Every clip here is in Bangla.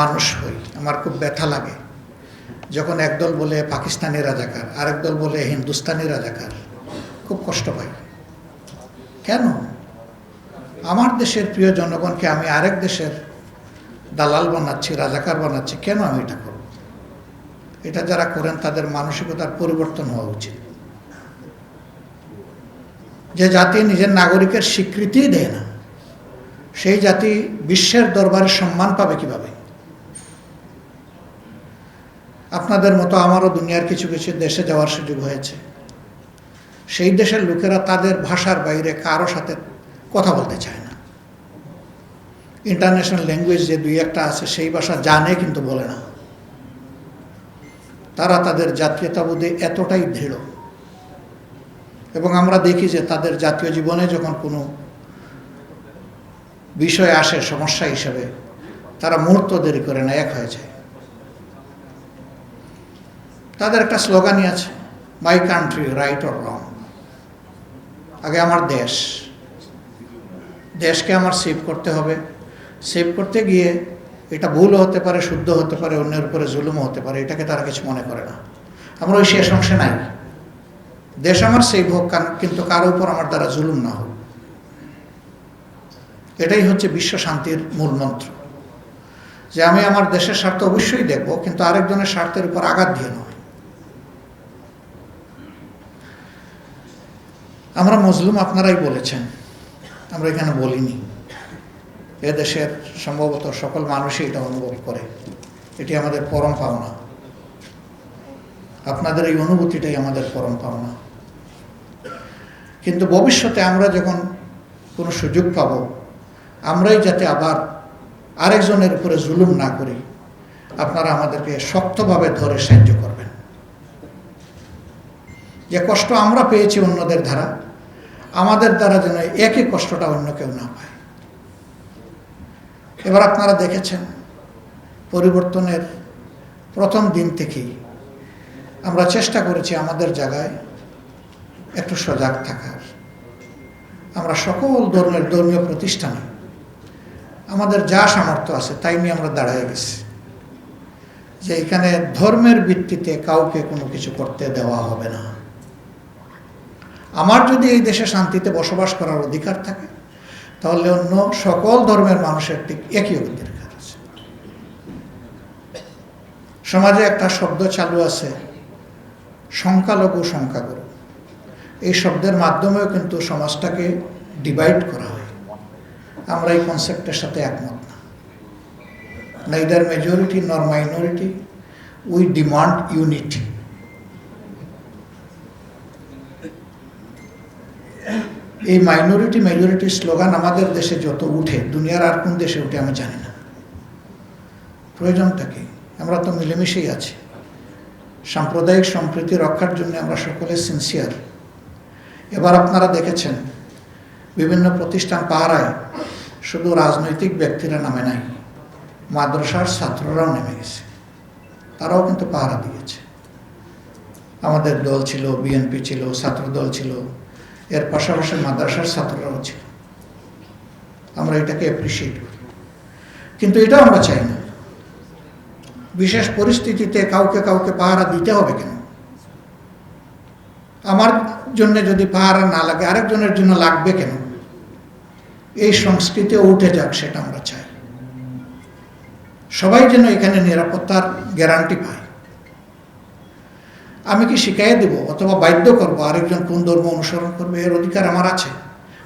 মানুষ হই, আমার খুব ব্যথা লাগে। যখন একদল বলে পাকিস্তানি রাজাকার, আরেক দল বলে হিন্দুস্তানি রাজাকার, খুব কষ্ট পাই। কেন? আমার দেশের প্রিয় জনগণকে আমি আরেক দেশের দালাল বানাচ্ছি, রাজাকার বানাচ্ছি, কেন আমি এটা করব? এটা যারা করেন তাদের মানসিকতার পরিবর্তন হওয়া উচিত। যে জাতি নিজের নাগরিকের স্বীকৃতিই দেয় না, সেই জাতি বিশ্বের দরবারে সম্মান পাবে কীভাবে? আপনাদের মতো আমারও দুনিয়ার কিছু কিছু দেশে যাওয়ার সুযোগ হয়েছে। সেই দেশের লোকেরা তাদের ভাষার বাইরে কারও সাথে কথা বলতে চায় না। ইন্টারন্যাশনাল ল্যাঙ্গুয়েজ যে দুই একটা আছে, সেই ভাষা জানে কিন্তু বলে না। তারা তাদের জাতীয়তাবোধে এতটাই দৃঢ়। এবং আমরা দেখি যে তাদের জাতীয় জীবনে যখন কোনো বিষয় আসে সমস্যা হিসেবে, তারা মুহূর্ত দেরি করে না এক হয়ে যায় তাদের একটা স্লোগানই আছে my country right or wrong আগে আমার দেশ। দেশকে আমার সেভ করতে হবে। সেভ করতে গিয়ে এটা ভুলও হতে পারে, শুদ্ধ হতে পারে, অন্যের উপরে জুলুমও হতে পারে, এটাকে তারা কিছু মনে করে না। আমরা ওই শেষ অংশে নাই। দেশ আমার সেভ হোক কিন্তু কারও উপর আমার দ্বারা জুলুম না হোক। এটাই হচ্ছে বিশ্ব শান্তির মূল মন্ত্র। যে আমি আমার দেশের স্বার্থ অবশ্যই দেখব, কিন্তু আরেকজনের স্বার্থের উপর আঘাত দিয়ে নয়। আমরা মজলুম আপনারাই বলেছেন। আমরা এখানে বলিনি। এ দেশের সম্ভবত সকল মানুষই এটা অনুভব করে। এটি আমাদের পরম পাওনা। আপনাদের এই অনুভূতিটাই আমাদের পরম পাওনা। কিন্তু ভবিষ্যতে আমরা যখন কোনো সুযোগ পাব, আমরাই যাতে আবার আরেকজনের উপরে জুলুম না করি, আপনারা আমাদেরকে শক্তভাবে ধরে সাহায্য করবেন। যে কষ্ট আমরা পেয়েছি অন্যদের দ্বারা আমাদের দ্বারা যেন একই কষ্টটা অন্য কেউ না পায়। এবার আপনারা দেখেছেন, পরিবর্তনের প্রথম দিন থেকেই আমরা চেষ্টা করেছি আমাদের জায়গায় একটু সজাগ থাকার। আমরা সকল ধর্মের ধর্মীয় প্রতিষ্ঠানে আমাদের যা সামর্থ্য আছে তাই নিয়ে আমরা দাঁড়ায় গেছি। যে এখানে ধর্মের ভিত্তিতে কাউকে কোনো কিছু করতে দেওয়া হবে না। আমার যদি এই দেশে শান্তিতে বসবাস করার অধিকার থাকে, তাহলে অন্য সকল ধর্মের মানুষের ঠিক একই অধিকার আছে। সমাজে একটা শব্দ চালু আছে, সংখ্যালঘু সংখ্যাগুরু। এই শব্দের মাধ্যমেও কিন্তু সমাজটাকে ডিভাইড করা হয়। আমরা এই কনসেপ্টের সাথে একমত না। Neither majority nor minority we demand unity এই মাইনরিটি মেজরিটি স্লোগান আমাদের দেশে যত উঠে, দুনিয়ার আর কোন দেশে উঠে আমি জানি না। প্রয়োজনটা কি? আমরা তো মিলেমিশেই আছি। সাম্প্রদায়িক সম্প্রীতি রক্ষার জন্য আমরা সকলে সিনসিয়ার এবার আপনারা দেখেছেন, বিভিন্ন প্রতিষ্ঠান পাহারায় শুধু রাজনৈতিক ব্যক্তিরা নামে নাই, মাদ্রাসার ছাত্ররাও নেমে গেছে। তারাও কিন্তু পাহারা দিয়েছে। আমাদের দল ছিল, বিএনপি ছিল ছাত্র দল ছিল এর পাশাপাশি মাদ্রাসার ছাত্ররাও ছিল। আমরা এটাকে অ্যাপ্রিসিয়েট করি। কিন্তু এটাও আমরা চাই না। বিশেষ পরিস্থিতিতে কাউকে কাউকে পাহারা দিতে হবে কেন? আমার জন্য যদি পাহারা না লাগে, আরেকজনের জন্য লাগবে কেন? এই সংস্কৃতি উঠে যাক সেটা আমরা চাই। সবাই যেন এখানে নিরাপত্তার গ্যারান্টি পায়। আমি কি শিখাই দেব অথবা বাধ্য করব? আরেকজন কোন ধর্ম অনুসরণ করবে? এর অধিকার আমার আছে।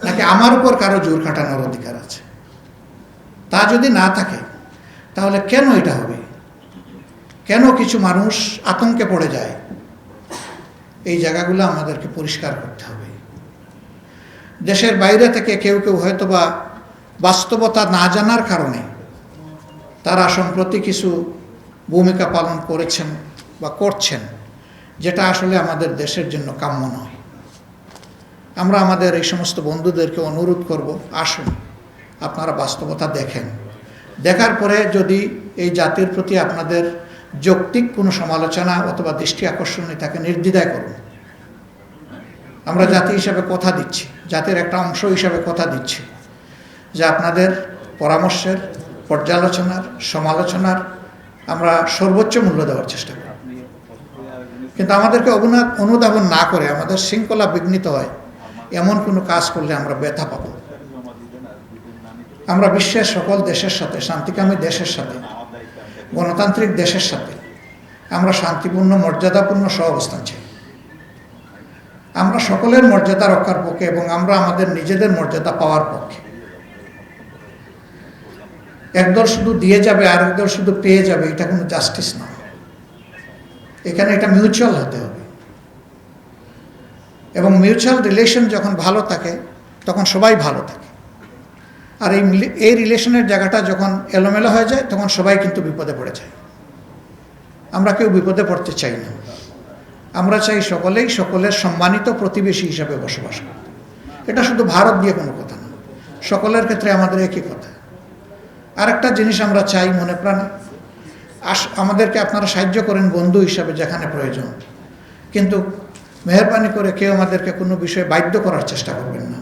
নাকি আমার উপর কারও জোর খাটানোর অধিকার আছে? তা যদি না থাকে, তাহলে কেন এটা হবে? কেন কিছু মানুষ আতঙ্কে পড়ে যায়? এই জায়গাগুলো আমাদেরকে পরিষ্কার করতে হবে। দেশের বাইরে থেকে কেউ কেউ হয়তো বা বাস্তবতা না জানার কারণে তারা সম্প্রতি কিছু ভূমিকা পালন করেছেন বা করছেন। যেটা আসলে আমাদের দেশের জন্য কাম্য নয়। আমরা আমাদের এই সমস্ত বন্ধুদেরকে অনুরোধ করব, আসুন, আপনারা বাস্তবতা দেখেন। দেখার পরে যদি এই জাতির প্রতি আপনাদের যৌক্তিক কোনো সমালোচনা অথবা দৃষ্টি আকর্ষণে তাকে নির্দ্বিধায় করুন। আমরা জাতি হিসাবে কথা দিচ্ছি, জাতির একটা অংশ হিসাবে কথা দিচ্ছি যে আপনাদের পরামর্শের, পর্যালোচনার, সমালোচনার আমরা সর্বোচ্চ মূল্য দেওয়ার চেষ্টা করি কিন্তু আমাদেরকে অনুধাবন না করে আমাদের শৃঙ্খলা বিঘ্নিত হয়। এমন কোনো কাজ করলে আমরা ব্যথা পাব। আমরা বিশ্বের সকল দেশের সাথে, শান্তিকামী দেশের সাথে, গণতান্ত্রিক দেশের সাথে, আমরা শান্তিপূর্ণ, মর্যাদাপূর্ণ সহাবস্থান চাই। আমরা সকলের মর্যাদা রক্ষার পক্ষে এবং আমরা আমাদের নিজেদের মর্যাদা পাওয়ার পক্ষে। একদল শুধু দিয়ে যাবে আর একদল শুধু পেয়ে যাবে, এটা কোনো জাস্টিস না। এখানে এটা মিউচুয়াল হতে হবে। এবং মিউচুয়াল রিলেশন যখন ভালো থাকে, তখন সবাই ভালো থাকে। আর এই এই রিলেশনের জায়গাটা যখন এলোমেলো হয়ে যায়, তখন সবাই কিন্তু বিপদে পড়ে যায়। আমরা কেউ বিপদে পড়তে চাই না। আমরা চাই সকলেই সকলের সম্মানিত প্রতিবেশী হিসাবে বসবাস করতে। এটা শুধু ভারত দিয়ে কোনো কথা না। সকলের ক্ষেত্রে আমাদের একই কথা। আরেকটা জিনিস আমরা চাই মনে প্রাণে। আস, আমাদেরকে আপনারা সাহায্য করেন বন্ধু হিসাবে যেখানে প্রয়োজন। কিন্তু মেহরবানি করে কেউ আমাদেরকে কোনো বিষয়ে বাধ্য করার চেষ্টা করবেন না।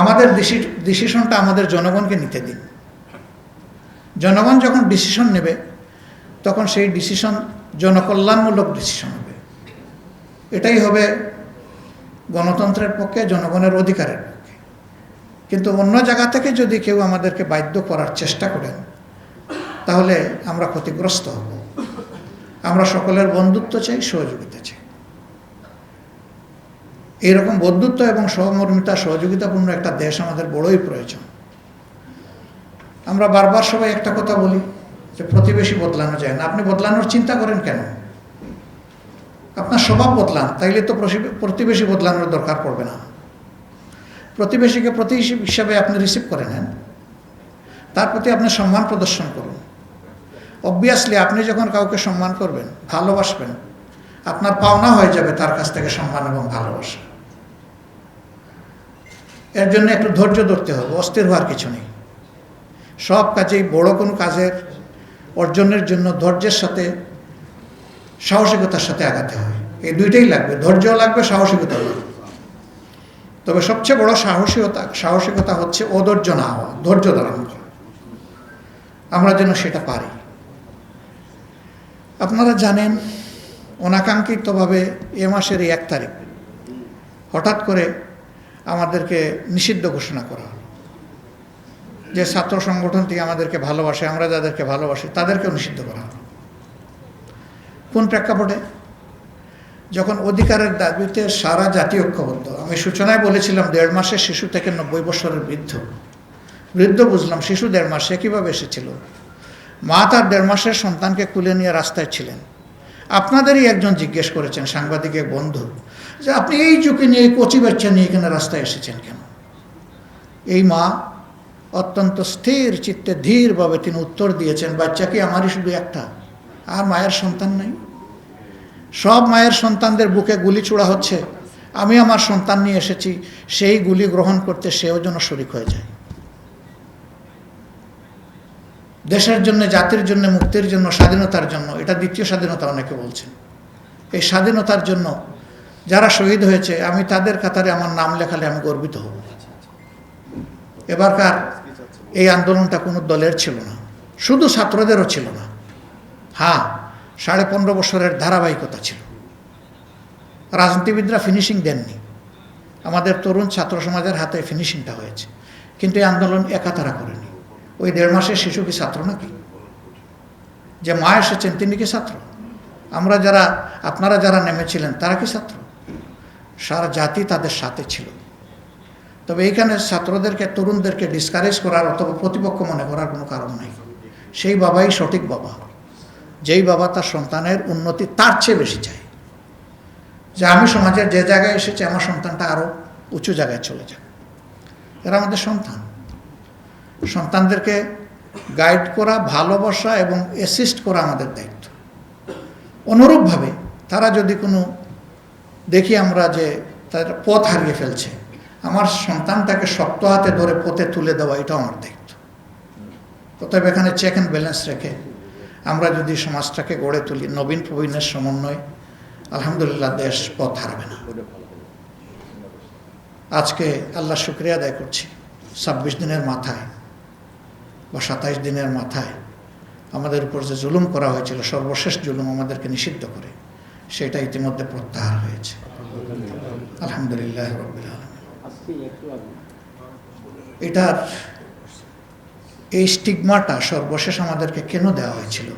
আমাদের ডিসিশনটা আমাদের জনগণকে নিতে দিন। জনগণ যখন ডিসিশন নেবে, তখন সেই ডিসিশন জনকল্যাণমূলক ডিসিশন হবে। এটাই হবে গণতন্ত্রের পক্ষে, জনগণের অধিকারের পক্ষে। কিন্তু অন্য জায়গা থেকে যদি কেউ আমাদেরকে বাধ্য করার চেষ্টা করেন তাহলে আমরা ক্ষতিগ্রস্ত হব। আমরা সকলের বন্ধুত্ব চাই, সহযোগিতা চাই। এইরকম বন্ধুত্ব এবং সহমর্মিতা, সহযোগিতাপূর্ণ একটা দেশ আমাদের বড়ই প্রয়োজন। আমরা বারবার সবাই একটা কথা বলি যে প্রতিবেশী বদলানো যায় না। আপনি বদলানোর চিন্তা করেন কেন? আপনার স্বভাব বদলান, তাইলে তো প্রতিবেশী বদলানোর দরকার পড়বে না। প্রতিবেশীকে প্রতিবেশী হিসাবে আপনি রিসিভ করে নেন। তার প্রতি আপনি সম্মান প্রদর্শন করুন। অবভিয়াসলি আপনি যখন কাউকে সম্মান করবেন, ভালোবাসবেন, আপনার পাওনা হয়ে যাবে তার কাছ থেকে সম্মান এবং ভালোবাসা। এর জন্য একটু ধৈর্য ধরতে হবে, অস্থির হওয়ার কিছু নেই। সব কাজেই বড় কোনো কাজের অর্জনের জন্য ধৈর্যের সাথে সাহসিকতার সাথে আগাতে হয়। এই দুইটাই লাগবে ধৈর্য লাগবে সাহসিকতা লাগবে। তবে সবচেয়ে বড় সাহসিকতা সাহসিকতা হচ্ছে অধৈর্য না হওয়া, ধৈর্য ধারণ করা। আমরা যেন সেটা পারি। আপনারা জানেন, অনাকাঙ্ক্ষিতভাবে এ মাসের এক তারিখ হঠাৎ করে আমাদেরকে নিষিদ্ধ ঘোষণা করা হলো। যে ছাত্র সংগঠনটি আমাদেরকে ভালোবাসে, আমরা যাদেরকে ভালোবাসি, তাদেরকেও নিষিদ্ধ করা হলো। কোন প্রেক্ষাপটে? যখন অধিকারের দাবিতে সারা জাতি ঐক্যবদ্ধ, আমি সূচনায় বলেছিলাম, দেড় মাসের শিশু থেকে নব্বই বছরের বৃদ্ধ। বৃদ্ধ বুঝলাম, শিশু দেড় মাসে কীভাবে এসেছিল? মা তার দেড় মাসের সন্তানকে কুলে নিয়ে রাস্তায় ছিলেন। আপনাদেরই একজন জিজ্ঞেস করেছেন, সাংবাদিকের বন্ধু, যে আপনি এই ঝুঁকি নিয়ে কচি বাচ্চা নিয়ে এখানে রাস্তায় এসেছেন কেন? এই মা অত্যন্ত স্থির চিত্তে ধীরভাবে তিনি উত্তর দিয়েছেন, বাচ্চা কি আমারই শুধু একটা? আর মায়ের সন্তান নাই? সব মায়ের সন্তানদের বুকে গুলি ছোড়া হচ্ছে। আমি আমার সন্তান নিয়ে এসেছি, সেই গুলি গ্রহণ করতে সেও যেন শরিক হয়ে যায়। দেশের জন্য, জাতির জন্য, মুক্তির জন্য, স্বাধীনতার জন্য, এটা দ্বিতীয় স্বাধীনতা অনেকে বলছেন। এই স্বাধীনতার জন্য যারা শহীদ হয়েছে, আমি তাদের কাতারে আমার নাম লেখালে আমি গর্বিত হব। এবারকার এই আন্দোলনটা কোনো দলের ছিল না, শুধু ছাত্রদেরও ছিল না। হ্যাঁ সাড়ে পনেরো বছরের ধারাবাহিকতা ছিল। রাজনীতিবিদরা ফিনিশিং দেননি। আমাদের তরুণ ছাত্র সমাজের হাতে ফিনিশিংটা হয়েছে। কিন্তু এই আন্দোলন একা তারা করেনি। ওই দেড় মাসের শিশু কি ছাত্র নাকি? যে মা এসেছেন, তিনি কি ছাত্র? আমরা যারা, আপনারা যারা নেমেছিলেন, তারা কি ছাত্র? সারা জাতি তাদের সাথে ছিল। তবে এইখানে ছাত্রদেরকে, তরুণদেরকে ডিসকারেজ করার অথবা প্রতিপক্ষ মনে করার কোনো কারণ নাই। সেই বাবাই সঠিক বাবা। যেই বাবা তার সন্তানের উন্নতি তার চেয়ে বেশি চায়। যে আমি সমাজের যে জায়গায় এসেছি, আমার সন্তানটা আরও উঁচু জায়গায় চলে যাবে এরা আমাদের সন্তান। সন্তানদেরকে গাইড করা, ভালোবাসা এবং অ্যাসিস্ট করা আমাদের দায়িত্ব। অনুরূপভাবে তারা যদি কোনো, দেখি আমরা যে তার পথ হারিয়ে ফেলছে, আমার সন্তানটাকে শক্ত হাতে ধরে পথে তুলে দেওয়া, এটাও আমার দায়িত্ব। অতএব এখানে চেক অ্যান্ড ব্যালেন্স রেখে আমরা যদি সমাজটাকে গড়ে তুলি, নবীন প্রবীণের সমন্বয়, আলহামদুলিল্লাহ দেশ পথ হারাবে না। আজকে আল্লাহ শুক্রিয়া আদায় করছি। ছাব্বিশ দিনের মাথায় বা সাতাইশ দিনের মাথায় আমাদের উপর যে জুলুম করা হয়েছিল, সর্বশেষ জুলুম আমাদেরকে নিষিদ্ধ করে, সেটা ইতিমধ্যে প্রত্যাহার হয়েছে। আলহামদুলিল্লাহ এটার এই স্টিগমাটা সর্বশেষ আমাদেরকে কেন দেওয়া হয়েছিল?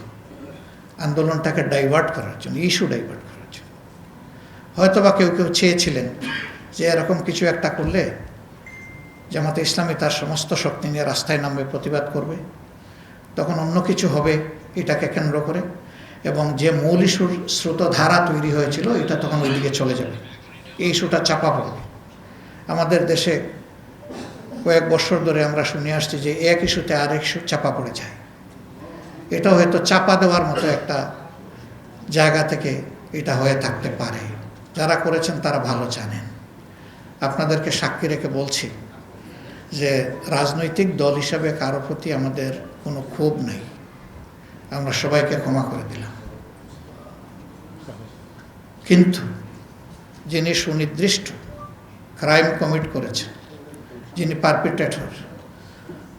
আন্দোলনটাকে ডাইভার্ট করার জন্য, ইস্যু ডাইভার্ট করার জন্য। হয়তোবা কেউ কেউ চেয়েছিলেন যে এরকম কিছু একটা করলে জামাতে ইসলামী তার সমস্ত শক্তি নিয়ে রাস্তায় নামবে, প্রতিবাদ করবে। তখন অন্য কিছু হবে, এটাকে কেন্দ্র করে। এবং যে মূল ইস্যুর স্রোতধারা তৈরি হয়েছিল, এটা তখন ওইদিকে চলে যাবে। এই ইস্যুটা চাপা পড়বে। আমাদের দেশে কয়েক বছর ধরে আমরা শুনে আসছি যে এক ইস্যুতে আরেক ইস্যু চাপা পড়ে যায়। এটা হয়তো চাপা দেওয়ার মতো একটা জায়গা থেকে এটা হয়ে থাকতে পারে। যারা করেছেন তারা ভালো জানেন। আপনাদেরকে সাক্ষী রেখে বলছি যে রাজনৈতিক দল হিসাবে কারও প্রতি আমাদের কোনো ক্ষোভ নেই। আমরা সবাইকে ক্ষমা করে দিলাম। কিন্তু যিনি সুনির্দিষ্ট ক্রাইম কমিট করেছেন, যিনি পারপিটেটর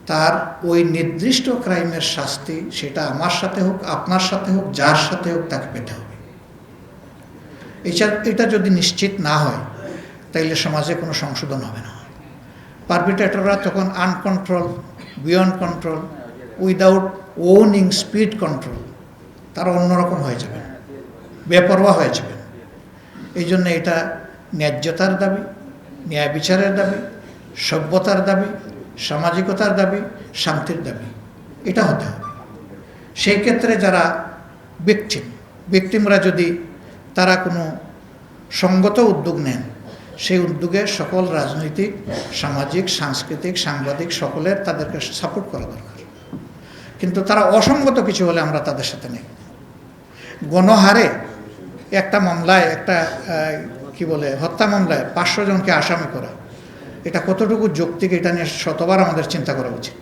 তার ওই নির্দিষ্ট ক্রাইমের শাস্তি সেটা আমার সাথে হোক, আপনার সাথে হোক, যার সাথে হোক, তাকে পেতে হবে। এটা এটা যদি নিশ্চিত না হয়, তাইলে সমাজে কোনো সংশোধন হবে না। পারপিটেটররা তখন uncontrol beyond control without owning speed control তারা অন্যরকম হয়ে যাবে, বেপরোয়া হয়ে যাবে। এই জন্য এটা ন্যায্যতার দাবি, ন্যায় বিচারের দাবি, সভ্যতার দাবি, সামাজিকতার দাবি, শান্তির দাবি, এটা হতে হবে। সেই ক্ষেত্রে যারা ভিকটিম ভিকটিমরা যদি তারা কোনো সঙ্গত উদ্যোগ নেন সেই উদ্যোগে সকল রাজনৈতিক, সামাজিক, সাংস্কৃতিক, সাংবাদিক সকলের তাদেরকে সাপোর্ট করা দরকার। কিন্তু তারা অসঙ্গত কিছু হলে আমরা তাদের সাথে নেই। গণহারে একটা মামলায়, একটা কি বলে, হত্যা মামলায় পাঁচশো জনকে আসামি করা, এটা কতটুকু যৌক্তিক এটা নিয়ে শতবার আমাদের চিন্তা করা উচিত।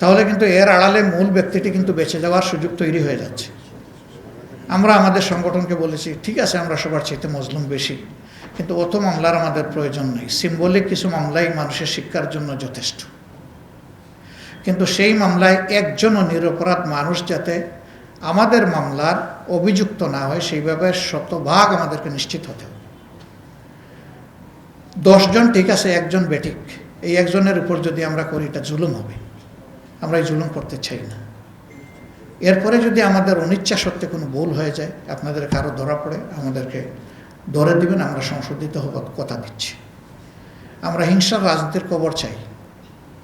তাহলে কিন্তু এর আড়ালে মূল ব্যক্তিটি কিন্তু বেঁচে যাওয়ার সুযোগ তৈরি হয়ে যাচ্ছে। আমরা আমাদের সংগঠনকে বলেছি, ঠিক আছে, আমরা সবার চাইতে মজলুম বেশি। কিন্তু অত মামলার আমাদের প্রয়োজন নেই। সিম্বলিক কিছু মামলাই মানুষের শিক্ষার জন্য যথেষ্ট। কিন্তু সেই মামলায় একজনও নিরপরাধ মানুষ যাতে আমাদের মামলার অভিযুক্ত না হয় সেইভাবে শতভাগ আমাদেরকে নিশ্চিত হতে হবে। দশজন ঠিক আছে, একজন বেঠিক। এই একজনের উপর যদি আমরা করি, এটা জুলুম হবে। আমরা এই জুলুম করতে চাই না। এরপরে যদি আমাদের অনিচ্ছা সত্ত্বে কোনো ভুল হয়ে যায়, আপনাদের কারও ধরা পড়ে, আমাদেরকে ধরে দিবেন, আমরা সংশোধিত হবার কথা দিচ্ছি। আমরা হিংসার রাজনীতির কবর চাই।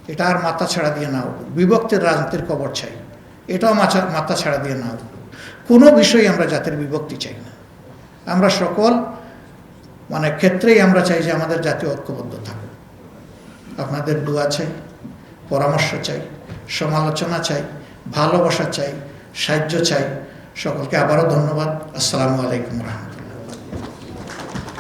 এটা আর মাথা ছাড়া দিয়ে না উঠুক। বিভক্তির রাজনীতির কবর চাই। এটাও মাথা মাথা ছাড়া দিয়ে না উঠুক। কোনো বিষয়ে আমরা জাতির বিভক্তি চাই না। আমরা সকল মানে ক্ষেত্রেই আমরা চাই যে আমাদের জাতীয় ঐক্যবদ্ধ থাকুক। আপনাদের দোয়া চাই, পরামর্শ চাই, সমালোচনা চাই, ভালোবাসা চাই, সাহায্য চাই। সকলকে আবারও ধন্যবাদ। আসসালামু আলাইকুম রহমান